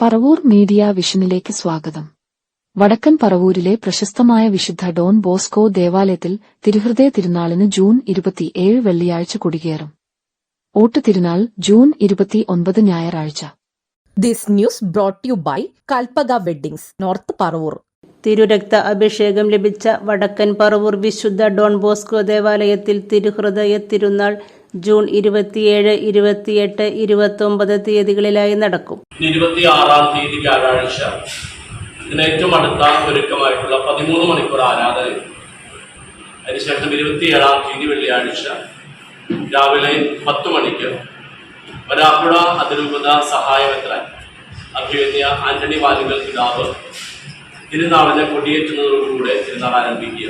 Paravur media വിഷനിലേക്ക് സ്വാഗതം. വടക്കൻ പറവൂരിലെ പ്രശസ്തമായ വിശുദ്ധ ഡോൺ ബോസ്കോ ദേവാലയത്തിൽ തിരുഹൃദയ തിരുനാളിന് ജൂൺ ഇരുപത്തിയേഴ് വെള്ളിയാഴ്ച കൊടികേറും ഓട്ടു തിരുനാൾ ജൂൺ ഇരുപത്തിയൊൻപത് ഞായറാഴ്ച. This news brought you by by Kalpaga north Paravur. തിരുരക്ത അഭിഷേകം ലഭിച്ച വടക്കൻ പറവൂർ വിശുദ്ധ ഡോൺ ബോസ്കോ ദേവാലയത്തിൽ തിരുഹൃദയ തിരുനാൾ ജൂൺ ഇരുപത്തിയേഴ് ഇരുപത്തിയെട്ട് ഇരുപത്തൊമ്പത് തീയതികളിലായി നടക്കും. ഇരുപത്തി ആറാം തീയതി വ്യാഴാഴ്ച. ഇതിന് ഏറ്റവും അടുത്ത ഒരുക്കമായിട്ടുള്ള പതിമൂന്ന് മണിക്കൂർ ആരാധന അതിനുശേഷം ഇരുപത്തിയേഴാം തീയതി വെള്ളിയാഴ്ച രാവിലെ പത്ത് മണിക്ക് വരാപ്പുഴ അതിരൂപത സഹായമെത്രാൻ അഭിവന്യ ആന്റണി വാലുകൾ പിതാവ് തിരുനാളിനെ കൊടിയേറ്റുന്നതോടുകൂടെ തിരുനാൾ ആരംഭിക്കുക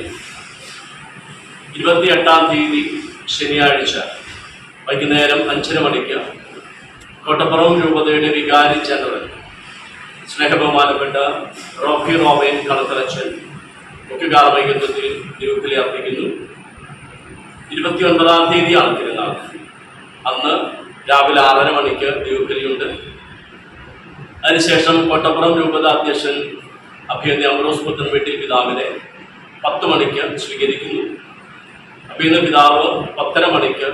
ഇരുപത്തിയെട്ടാം തീയതി ശനിയാഴ്ച വൈകുന്നേരം അഞ്ചര മണിക്ക് കോട്ടപ്പുറം രൂപതയുടെ വികാരി ജനറൽ സ്നേഹബഹുമാനപ്പെട്ട റോഫി റോബേൻ കളത്തലച്ചൻ മുഖ്യ കാർമ്മികത്വത്തിൽ ഗ്രൂപ്പിലെ അർപ്പിക്കുന്നു. ഇരുപത്തിയൊൻപതാം തീയതിയാണ് തിരുനാൾ. അന്ന് രാവിലെ ആറര മണിക്ക് ഗ്രൂപ്പിലുണ്ട് അതിനുശേഷം കോട്ടപ്പുറം രൂപത അധ്യക്ഷൻ അഭിയന്തി അമ്രോസ് പുത്തൻ വീട്ടിൽ പിതാവിനെ പത്ത് മണിക്ക് സ്വീകരിക്കുന്നു. അഭിയന്ത പിതാവ് പത്തര മണിക്ക്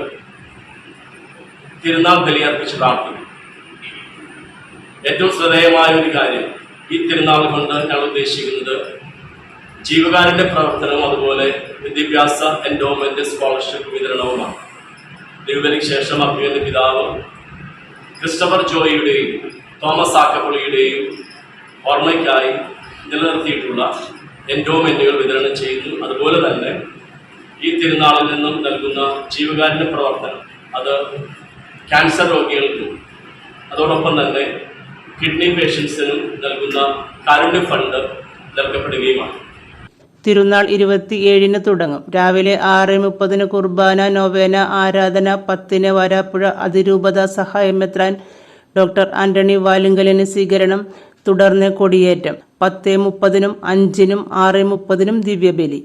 തിരുനാൾ ബലിയർപ്പിച്ച് പ്രാർത്ഥിക്കും ഏറ്റവും ശ്രദ്ധേയമായ ഒരു കാര്യം ഈ തിരുനാൾ കൊണ്ട് ഞങ്ങൾ ഉദ്ദേശിക്കുന്നത് ജീവകാരന്റെ പ്രവർത്തനവും അതുപോലെ വിദ്യാഭ്യാസ എൻഡോമെന്റ് സ്കോളർഷിപ്പ് വിതരണവുമാണ്. ദൈവബലിക്ക് ശേഷം അഭിയന്റെ പിതാവ് ക്രിസ്റ്റഫർ ജോയിയുടെയും തോമസ് ആക്കപ്പുളിയുടെയും ഓർമ്മയ്ക്കായി നിലനിർത്തിയിട്ടുള്ള എൻഡോമെന്റുകൾ വിതരണം ചെയ്യുന്നു. അതുപോലെ തന്നെ ഈ തിരുനാളിൽ നിന്നും നൽകുന്ന ജീവകാരന്റെ പ്രവർത്തനം അത് ക്യാൻസർ രോഗികൾക്കും. അതോടൊപ്പം തന്നെ കിഡ്നി പേഷ്യൻസിനും നൽകുന്ന കാരുണ്യ ഫണ്ട് നൽകപ്പെടുകയുമാണ്. തിരുനാൾ ഇരുപത്തിയേഴിന് തുടങ്ങും. രാവിലെ ആറ് മുപ്പതിന് കുർബാന നൊവേന ആരാധന പത്തിന് വരാപ്പുഴ അതിരൂപത സഹായമെത്രാൻ ഡോക്ടർ ആന്റണി വാലുങ്കലിന് സ്വീകരണം തുടർന്ന് കൊടിയേറ്റം. പത്ത് മുപ്പതിനും അഞ്ചിനും ആറ് മുപ്പതിനും ദിവ്യബലി.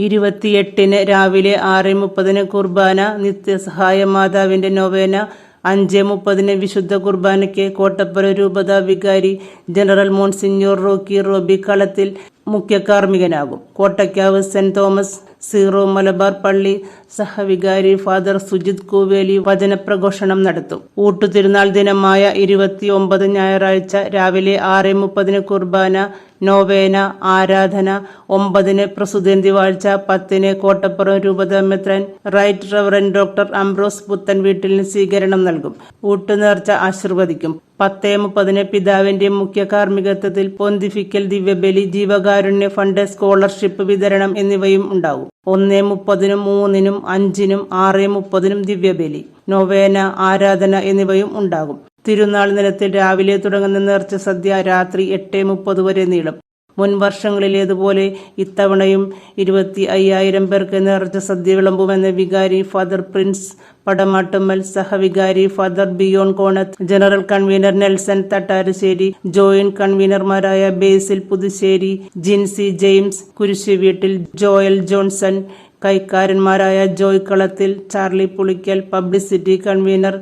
ഇരുപത്തിയെട്ടിന് രാവിലെ ആറ് മുപ്പതിന് കുർബാന നിത്യസഹായ മാതാവിന്റെ നൊവേന അഞ്ച് മുപ്പതിന് വിശുദ്ധ കുർബാനയ്ക്ക് കോട്ടപ്പുര രൂപതാ വികാരി general monsignor Rocky Robbie Kalathil മുഖ്യ കാർമ്മികനാകും Kottakkavu saint Thomas Syro Malabar പള്ളി സഹവികാരി ഫാദർ സുജിത് കൂവേലി വചനപ്രഘോഷണം നടത്തും. ഊട്ടുതിരുനാൾ ദിനമായ ഇരുപത്തിയൊമ്പത് ഞായറാഴ്ച രാവിലെ ആറ് മുപ്പതിന് കുർബാന നോവേന ആരാധന ഒമ്പതിന് പ്രസുതേന്തി വാഴ്ച പത്തിന് കോട്ടപ്പുറം രൂപത മെത്രൻ right reverend doctor Ambrose Puthenveettil സ്വീകരണം നൽകും. ഊട്ടുനേർച്ച ആശീർവദിക്കും. പത്തേ മുപ്പതിന് പിതാവിന്റെ മുഖ്യ കാർമ്മികത്വത്തിൽ പൊന്തിഫിക്കൽ ദിവ്യബലി ജീവകാരുണ്യ ഫണ്ട് സ്കോളർഷിപ്പ് വിതരണം എന്നിവയും ഉണ്ടാവും ഒന്നേ മുപ്പതിനും മൂന്നിനും അഞ്ചിനും ആറ് മുപ്പതിനും ദിവ്യബലി നൊവേന ആരാധന എന്നിവയും ഉണ്ടാകും. തിരുനാൾ നിലത്തിൽ രാവിലെ തുടങ്ങുന്ന നേർച്ച സദ്യ രാത്രി എട്ട് മുപ്പത് വരെ നീളും. മുൻ വർഷങ്ങളിലേതുപോലെ ഇത്തവണയും ഇരുപത്തി അയ്യായിരം പേർക്ക് നേർച്ച സദ്യ വിളമ്പുമെന്ന് വികാരി father Prince Padamattummal സഹവികാരി father Biyon Konath general convener Nelson Thattarassery joint കൺവീനർമാരായ Basil Puthussery Jincy James Kurisuveettil Joel Johnson കൈക്കാരന്മാരായ Joy Kalathil Charlie Pulickal publicity convener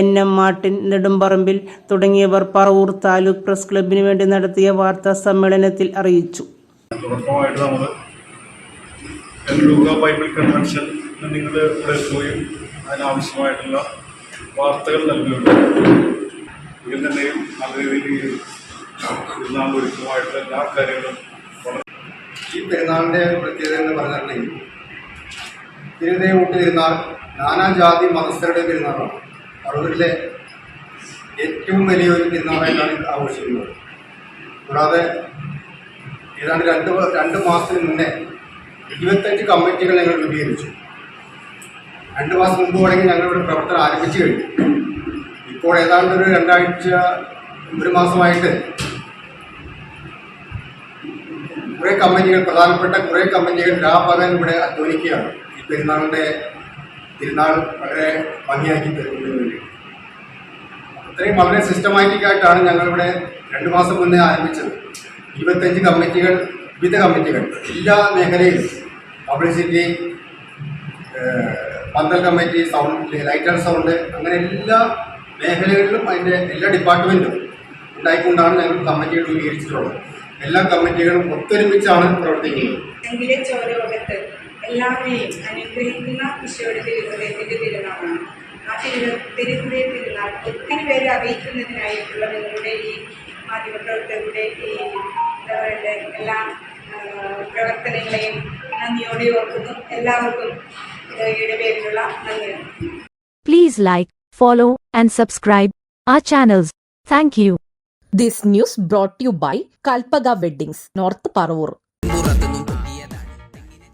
N M Martin Nedumparambil തുടങ്ങിയവർ പറവൂർ താലൂക്ക് പ്രസ് ക്ലബിന് വേണ്ടി നടത്തിയ വാർത്താ സമ്മേളനത്തിൽ അറിയിച്ചു. ബൈബിൾ കൺവെൻഷൻ നിങ്ങൾ ഇവിടെ എത്തുകയും അതിനാവശ്യമായിട്ടുള്ള വാർത്തകൾ നൽകുകയുണ്ട് ഇതിൽ തന്നെയും നല്ല രീതിയിൽ പെരുന്നാൾ ഒരുക്കമായിട്ടുള്ള എല്ലാ കാര്യങ്ങളും ഈ പെരുന്നാളിന്റെ പ്രത്യേകത എന്ന് പറഞ്ഞിട്ടുണ്ടെങ്കിൽ തിരുതേ ഊട്ട് പെരുന്നാൾ നാനാജാതി മതസ്ഥരുടെ പെരുന്നാളാണ്. പറവൂരിലെ ഏറ്റവും വലിയൊരു തിരുനാളായിട്ടാണ് ആഘോഷിക്കുന്നത്. കൂടാതെ ഏതാണ്ട് രണ്ട് രണ്ട് മാസത്തിന് മുന്നേ ഇരുപത്തഞ്ച് കമ്മിറ്റികൾ ഞങ്ങൾ രൂപീകരിച്ചു. രണ്ട് മാസം മുമ്പ് തുടങ്ങി ഞങ്ങളിവിടെ പ്രവർത്തനം ആരംഭിച്ചു കഴിഞ്ഞു. ഇപ്പോൾ ഏതാണ്ട് ഒരു രണ്ടാഴ്ച ഒരു മാസമായിട്ട് കുറേ കമ്പനികൾ പ്രധാനപ്പെട്ട കുറേ കമ്പനികൾ രാപകൽ ഇവിടെ അധ്വാനിക്കുകയാണ്. ഈ പെരുന്നാളിന്റെ തിരുനാൾ വളരെ ഭംഗിയാക്കി വേണ്ടി അത്രയും വളരെ സിസ്റ്റമാറ്റിക് ആയിട്ടാണ് ഞങ്ങളിവിടെ രണ്ട് മാസം മുന്നേ ആരംഭിച്ചത്. ഇരുപത്തഞ്ച് കമ്മിറ്റികൾ വിവിധ കമ്മിറ്റികൾ എല്ലാ മേഖലയിലും പബ്ലിസിറ്റി പന്തൽ committee sound light and sound അങ്ങനെ എല്ലാ മേഖലകളിലും അതിന്റെ എല്ലാ ഡിപ്പാർട്ട്മെന്റും ഉണ്ടായിക്കൊണ്ടാണ് ഞങ്ങൾ കമ്മിറ്റികൾ രൂപീകരിച്ചിട്ടുള്ളത്. എല്ലാ കമ്മിറ്റികളും ഒത്തൊരുമിച്ചാണ് പ്രവർത്തിക്കുന്നത്. എങ്കിലെ ചോരോഗത്ത് എല്ലാവരെയും അനുഗ്രഹിക്കുന്ന ഈശോയുടെ തിരുവനന്തപുരത്തിന്റെ തിരുനാളാണ്. ആ തിരു തിരുഹൃദയ തിരുനാൾ ഒത്തിരി പേരെ അറിയിക്കുന്നതിനായിട്ടുള്ള നിങ്ങളുടെ ഈ മാധ്യമപ്രവർത്തകരുടെ ഈ എന്താ പറയണ്ടേ എല്ലാ പ്രവർത്തനങ്ങളെയും നന്ദിയോടെ ഓർക്കുന്നു എല്ലാവർക്കും ഇടവകയുടെ പേരിലുള്ള നന്ദി Please like, follow, and subscribe our channels. Thank you. This news brought you by Kalpaga Weddings, north Paravur